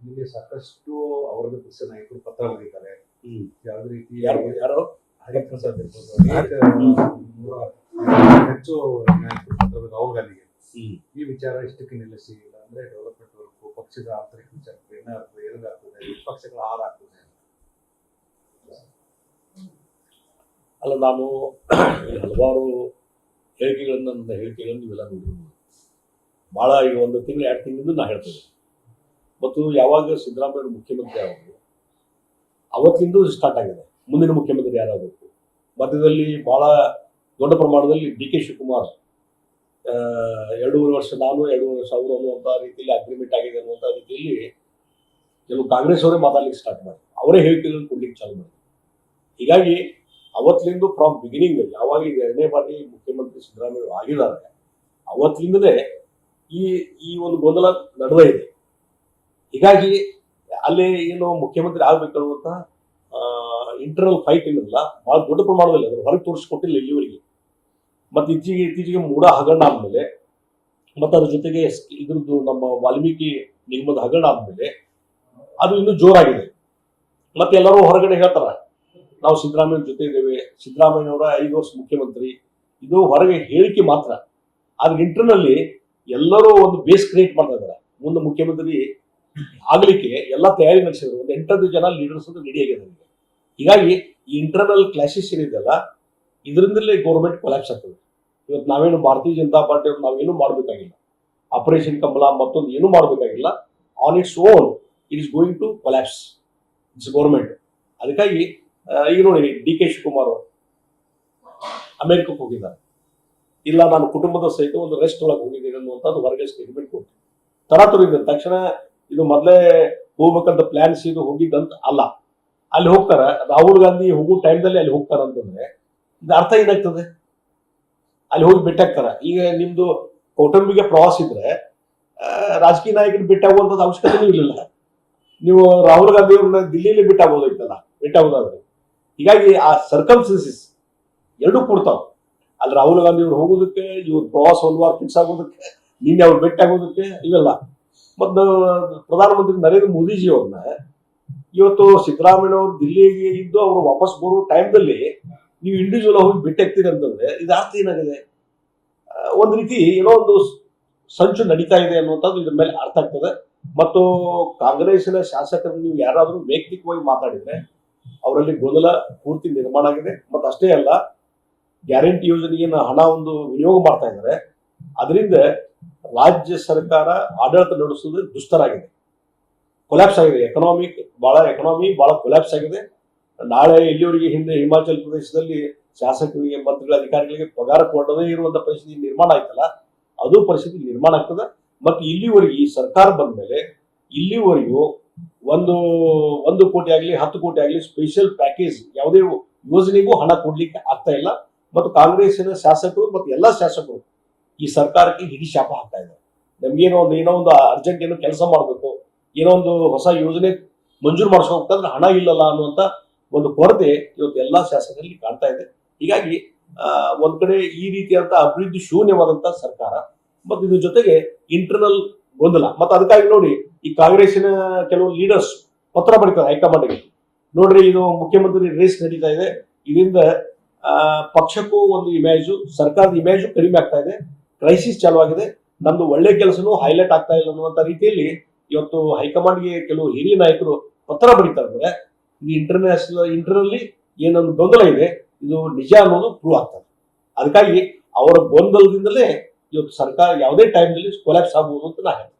ಇಲ್ಲಿ ಸಾಕಷ್ಟು ಅವರದ್ದು ಪಕ್ಷ ನಾಯಕರು ಪತ್ರ ಬರೀತಾರೆ. ಯಾವ ಯಾವುದೇ ರೀತಿ ಯಾರು? ಹರಿಪ್ರಸಾದ್ ಹೆಚ್ಚು ನಾಯಕರು ಪತ್ರ ಬರೆದು ರಾಹುಲ್ ಗಾಂಧಿಗೆ ಈ ವಿಚಾರ ಇಷ್ಟಕ್ಕೆ ನಿಲ್ಲಿಸಿ ಇಲ್ಲ ಅಂದ್ರೆ ಡೆವಲಪ್ಮೆಂಟ್ ವರ್ಗು ಪಕ್ಷದ ಆಂತರಿಕ ವಿಚಾರಕ್ಕೆ ಏನಾಗ್ತದೆ ಏನಾಗ್ತದೆ ವಿಪಕ್ಷಗಳ ಹಾರಾಗ್ತದೆ ಅಲ್ಲ ನಾನು ಹಲವಾರು ಹೇಳಿಕೆಗಳನ್ನು ನನ್ನ ಹೇಳಿಕೆಗಳನ್ನು ನೀವೆಲ್ಲ ನೋಡಿರ್ಬೋದು. ಭಾಳ ಈಗ ಒಂದು ತಿಂಗಳು ಎರಡು ತಿಂಗಳಿಂದ ನಾ ಹೇಳ್ತೇನೆ ಮತ್ತು ಯಾವಾಗ ಸಿದ್ದರಾಮಯ್ಯ ಮುಖ್ಯಮಂತ್ರಿ ಆಗೋದು ಅವತ್ತಿಂದ ಸ್ಟಾರ್ಟ್ ಆಗಿದೆ. ಮುಂದಿನ ಮುಖ್ಯಮಂತ್ರಿ ಯಾರಾಗಬೇಕು? ಮಧ್ಯದಲ್ಲಿ ಬಹಳ ದೊಡ್ಡ ಪ್ರಮಾಣದಲ್ಲಿ ಡಿ ಕೆ ಶಿವಕುಮಾರ್ ಎರಡೂವರೆ ವರ್ಷ ನಾನು, ಎರಡೂವರೆ ವರ್ಷ ಅನ್ನುವಂಥ ರೀತಿಯಲ್ಲಿ ಅಗ್ರಿಮೆಂಟ್ ಆಗಿದೆ ಅನ್ನುವಂಥ ರೀತಿಯಲ್ಲಿ ಕೆಲವು ಕಾಂಗ್ರೆಸ್ ಅವರೇ ಮಾತಾಡ್ಲಿಕ್ಕೆ ಸ್ಟಾರ್ಟ್ ಮಾಡಿ ಅವರೇ ಹೇಳಿಕೆಗಳನ್ನು ಕೊಡ್ಲಿಕ್ಕೆ ಚಾಲು ಮಾಡಿ ಹೀಗಾಗಿ ಅವತ್ತಿಂದ ಫ್ರಮ್ ಬಿಗಿನಿಂಗ್ ಯಾವಾಗ ಈಗ ಎರಡನೇ ಬಾರಿ ಮುಖ್ಯಮಂತ್ರಿ ಸಿದ್ದರಾಮಯ್ಯ ಆಗಿದ್ದಾರೆ, ಅವತ್ತಿಂದಲೇ ಈ ಈ ಒಂದು ಗೊಂದಲ ನಡುವೆ ಇದೆ. ಹೀಗಾಗಿ ಅಲ್ಲಿ ಏನು ಮುಖ್ಯಮಂತ್ರಿ ಆಗ್ಬೇಕು ಅನ್ನುವಂಥ ಇಂಟರ್ನಲ್ ಫೈಟ್ ಏನಿಲ್ಲ ಬಹಳ ದೊಡ್ಡ ಪ್ರಮಾಣದಲ್ಲಿ ಅದನ್ನು ಹೊರಗೆ ತೋರಿಸ್ಕೊಟ್ಟಿಲ್ಲ ಇಲ್ಲಿವರೆಗೆ. ಮತ್ತೆ ಇತ್ತೀಚೆಗೆ ಇತ್ತೀಚೆಗೆ ಮೂಡ ಹಗರಣ ಆದ್ಮೇಲೆ, ಮತ್ತೆ ಅದ್ರ ಜೊತೆಗೆ ಇದ್ರದ್ದು ನಮ್ಮ ವಾಲ್ಮೀಕಿ ನಿಗಮದ ಹಗರಣ ಆದ್ಮೇಲೆ ಅದು ಇನ್ನೂ ಜೋರಾಗಿದೆ. ಮತ್ತೆ ಎಲ್ಲರೂ ಹೊರಗಡೆ ಹೇಳ್ತಾರ, ನಾವು ಸಿದ್ದರಾಮಯ್ಯ ಜೊತೆ ಇದ್ದೇವೆ. ಸಿದ್ದರಾಮಯ್ಯನವರ ಐದು ವರ್ಷ ಮುಖ್ಯಮಂತ್ರಿ. ಇದು ಹೊರಗೆ ಹೇಳಿಕೆ ಮಾತ್ರ. ಆದ್ರೆ ಇಂಟರ್ನಲ್ಲಿ ಎಲ್ಲರೂ ಒಂದು ಬೇಸ್ ಕ್ರಿಯೇಟ್ ಮಾಡ್ತಾ ಇದ್ದಾರೆ. ಮುಂದೆ ಮುಖ್ಯಮಂತ್ರಿ ಆಗ್ಲಿಕ್ಕೆ ಎಲ್ಲ ತಯಾರಿ ನಡೆಸಿದ್ರು. ಒಂದು ಎಂಟತ್ತು ಜನ ಲೀಡರ್ಸ್ ಅಂತ ರೆಡಿ ಆಗಿದೆ ನಮಗೆ ಹೀಗಾಗಿ ಈ ಇಂಟರ್ನಲ್ ಕ್ಲಾಶಸ್ ಏನಿದೆಯಲ್ಲ, ಇದರಿಂದಲೇ ಗೌರ್ಮೆಂಟ್ ಕೊಲ್ಯಾಪ್ಸ್ ಆಗ್ತದೆ. ಇವತ್ತು ನಾವೇನು ಭಾರತೀಯ ಜನತಾ ಪಾರ್ಟಿ ಅವ್ರು ನಾವೇನು ಮಾಡಬೇಕಾಗಿಲ್ಲ. ಆಪರೇಷನ್ ಕಮಲ ಮತ್ತೊಂದು ಏನೂ ಮಾಡಬೇಕಾಗಿಲ್ಲ. On its own it is going to collapse it's government ಅದಕ್ಕಾಗಿ ಈಗ ನೋಡಿ ಡಿ ಕೆ ಶಿವಕುಮಾರ್ ಅಮೆರಿಕಕ್ಕೆ ಹೋಗಿದ್ದಾರೆ. ಇಲ್ಲ, ನಾನು ಕುಟುಂಬದ ಸಹಿತ ಒಂದು ರೆಸ್ಟ್ ಒಳಗೆ ಹೋಗಿದ್ದೀನಿ ಅನ್ನುವಂಥದ್ದು ಹೊರಗೆ ಸ್ಟೇಟ್ಮೆಂಟ್ ಕೊಟ್ಟು ತರಾತುರಿದ ತಕ್ಷಣ ಇದು ಮೊದಲೇ ಹೋಗ್ಬೇಕಂತ ಪ್ಲಾನ್ಸ್ ಇದು ಹೋಗಿದ್ದಂತ ಅಲ್ಲ. ಅಲ್ಲಿ ಹೋಗ್ತಾರೆ. ರಾಹುಲ್ ಗಾಂಧಿ ಹೋಗೋ ಟೈಮ್ದಲ್ಲಿ ಅಲ್ಲಿ ಹೋಗ್ತಾರ ಅಂತಂದ್ರೆ ಇದು ಅರ್ಥ ಏನಾಗ್ತದೆ? ಅಲ್ಲಿ ಹೋಗಿ ಬಿಟ್ಟಾಗ್ತಾರೆ ಈಗ ನಿಮ್ದು ಕೌಟುಂಬಿಕ ಪ್ರವಾಸ ಇದ್ರೆ ರಾಜಕೀಯ ನಾಯಕರು ಭೇಟಿ ಅವಶ್ಯಕತೆ ಇರಲಿಲ್ಲ. ನೀವು ರಾಹುಲ್ ಗಾಂಧಿ ಅವ್ರನ್ನ ದಿಲ್ಲಿಯಲ್ಲಿ ಭೇಟಿ ಬಿಟ್ಟಾಗ ಹೀಗಾಗಿ ಆ ಸರ್ಕಮ್ಸೆನ್ಸಸ್ ಎರಡೂ ಕೊಡ್ತಾವ. ಅಲ್ಲಿ ರಾಹುಲ್ ಗಾಂಧಿ ಅವ್ರು ಹೋಗೋದಕ್ಕೆ, ಇವ್ರ ಪ್ರವಾಸ ಒಂದು ವಾರ ಫಿಕ್ಸ್ ಆಗೋದಕ್ಕೆ, ನಿನ್ನೆ ಅವ್ರು ಭೇಟಿ ಆಗೋದಕ್ಕೆ ಇವೆಲ್ಲ. ಮತ್ತು ಪ್ರಧಾನಮಂತ್ರಿ ನರೇಂದ್ರ ಮೋದಿಜಿ ಅವ್ರನ್ನ ಇವತ್ತು ಸಿದ್ದರಾಮಯ್ಯ ಅವರು ದಿಲ್ಲಿಗೆ ಇದ್ದು ಅವರು ವಾಪಸ್ ಬರೋ ಟೈಮ್ದಲ್ಲಿ ನೀವು ಇಂಡಿವಿಜುವಲ್ ಹೋಗಿ ಭೇಟಿ ಅಂತಂದ್ರೆ ಇದು ಅರ್ಥ ಏನಾಗಿದೆ? ಒಂದು ರೀತಿ ಏನೋ ಒಂದು ಸಂಚು ನಡೀತಾ ಇದೆ ಅನ್ನುವಂಥದ್ದು ಇದ್ರ ಮೇಲೆ ಅರ್ಥ ಆಗ್ತದೆ. ಮತ್ತು ಕಾಂಗ್ರೆಸ್ನ ಶಾಸಕರು ನೀವು ಯಾರಾದರೂ ವೈಯಕ್ತಿಕವಾಗಿ ಮಾತಾಡಿದ್ರೆ ಅವರಲ್ಲಿ ಗೊಂದಲ ಪೂರ್ತಿ ನಿರ್ಮಾಣ ಆಗಿದೆ. ಮತ್ತು ಅಷ್ಟೇ ಅಲ್ಲ, ಗ್ಯಾರಂಟಿ ಯೋಜನೆಗೆ ಹಣ ಒಂದು ವಿನಿಯೋಗ ಮಾಡ್ತಾ ಇದ್ದಾರೆ. ಅದರಿಂದ ರಾಜ್ಯ ಸರ್ಕಾರ ಆಡಳಿತ ನಡೆಸುವುದು ದುಷ್ಟರಾಗಿದೆ. ಕೊಲ್ಯಾಪ್ಸ್ ಆಗಿದೆ. ಎಕನಾಮಿಕ್ ಬಹಳ ಎಕನಾಮಿ ಬಹಳ ಕೊಲ್ಯಾಪ್ಸ್ ಆಗಿದೆ. ನಾಳೆ ಇಲ್ಲಿವರೆಗೆ ಹಿಂದೆ ಹಿಮಾಚಲ ಪ್ರದೇಶದಲ್ಲಿ ಶಾಸಕರಿಗೆ, ಮಂತ್ರಿಗಳ ಅಧಿಕಾರಿಗಳಿಗೆ ಪಗಾರ ಕೊಡದೇ ಇರುವಂತ ಪರಿಸ್ಥಿತಿ ನಿರ್ಮಾಣ ಆಯ್ತಲ್ಲ, ಅದು ಪರಿಸ್ಥಿತಿ ನಿರ್ಮಾಣ ಆಗ್ತದೆ. ಮತ್ತು ಇಲ್ಲಿವರೆಗೆ ಈ ಸರ್ಕಾರ ಬಂದ ಮೇಲೆ ಇಲ್ಲಿವರೆಗೂ ಒಂದು ಒಂದು ಕೋಟಿ ಆಗಲಿ, ಹತ್ತು ಕೋಟಿ ಆಗಲಿ ಸ್ಪೆಷಲ್ ಪ್ಯಾಕೇಜ್ ಯಾವುದೇ ಯೋಜನೆಗೂ ಹಣ ಕೊಡ್ಲಿಕ್ಕೆ ಆಗ್ತಾ ಇಲ್ಲ. ಮತ್ತು ಕಾಂಗ್ರೆಸ್ಸಿನ ಶಾಸಕರು ಮತ್ತು ಎಲ್ಲ ಶಾಸಕರು ಈ ಸರ್ಕಾರಕ್ಕೆ ಹಿಡಿ ಶಾಪ ಹಾಕ್ತಾ ಇದ್ದಾರೆ. ನಮ್ಗೇನೋ ಒಂದು ಏನೋ ಒಂದು ಅರ್ಜೆಂಟ್ ಏನೋ ಕೆಲಸ ಮಾಡಬೇಕು, ಏನೋ ಒಂದು ಹೊಸ ಯೋಜನೆ ಮಂಜೂರು ಮಾಡಿಸ್ಕೋಬೇಕಂದ್ರೆ ಹಣ ಇಲ್ಲಲ್ಲ ಅನ್ನುವಂತ ಒಂದು ಕೊರತೆ ಇವತ್ತು ಎಲ್ಲಾ ಶಾಸಕರಲ್ಲಿ ಕಾಣ್ತಾ ಇದೆ. ಹೀಗಾಗಿ ಒಂದ್ ಕಡೆ ಈ ರೀತಿಯಾದಂಥ ಅಭಿವೃದ್ಧಿ ಶೂನ್ಯವಾದಂತ ಸರ್ಕಾರ, ಮತ್ತು ಇದ್ರ ಜೊತೆಗೆ ಇಂಟರ್ನಲ್ ಗೊಂದಲ. ಮತ್ತೆ ಅದಕ್ಕಾಗಿ ನೋಡಿ, ಈ ಕಾಂಗ್ರೆಸ್ಸಿನ ಕೆಲವು ಲೀಡರ್ಸ್ ಪತ್ರ ಬರೀತಾರೆ ಹೈಕಮಾಂಡ್ಗೆ. ನೋಡ್ರಿ, ಇದು ಮುಖ್ಯಮಂತ್ರಿ ರೇಸ್ ನಡೀತಾ ಇದೆ. ಇದರಿಂದ ಪಕ್ಷಕ್ಕೂ ಒಂದು ಇಮೇಜು ಸರ್ಕಾರದ ಇಮೇಜು ಕಡಿಮೆ ಆಗ್ತಾ ಇದೆ. ಕ್ರೈಸಿಸ್ ಚಾಲುವಾಗಿದೆ. ನಮ್ದು ಒಳ್ಳೆ ಕೆಲಸನೂ ಹೈಲೈಟ್ ಆಗ್ತಾ ಇಲ್ಲ ಅನ್ನುವಂತ ರೀತಿಯಲ್ಲಿ ಇವತ್ತು ಹೈಕಮಾಂಡ್ಗೆ ಕೆಲವು ಹಿರಿಯ ನಾಯಕರು ಪತ್ರ ಬರೀತಾ ಇದ್ದಾರೆ. ಇದು ಇಂಟರ್ನ್ಯಾಷನಲ್ ಇಂಟರ್ನಲ್ಲಿ ಏನೊಂದು ಗೊಂದಲ ಇದೆ. ಇದು ನಿಜ ಅನ್ನೋದು ಪ್ರೂವ್ ಆಗ್ತದೆ. ಅದಕ್ಕಾಗಿ ಅವರ ಗೊಂದಲದಿಂದಲೇ ಇವತ್ತು ಸರ್ಕಾರ ಯಾವುದೇ ಟೈಮ್ನಲ್ಲಿ ಕೊಲ್ಯಾಪ್ಸ್ ಆಗ್ಬೋದು ಅಂತ ನಾ ಹೇಳ್ತೀನಿ.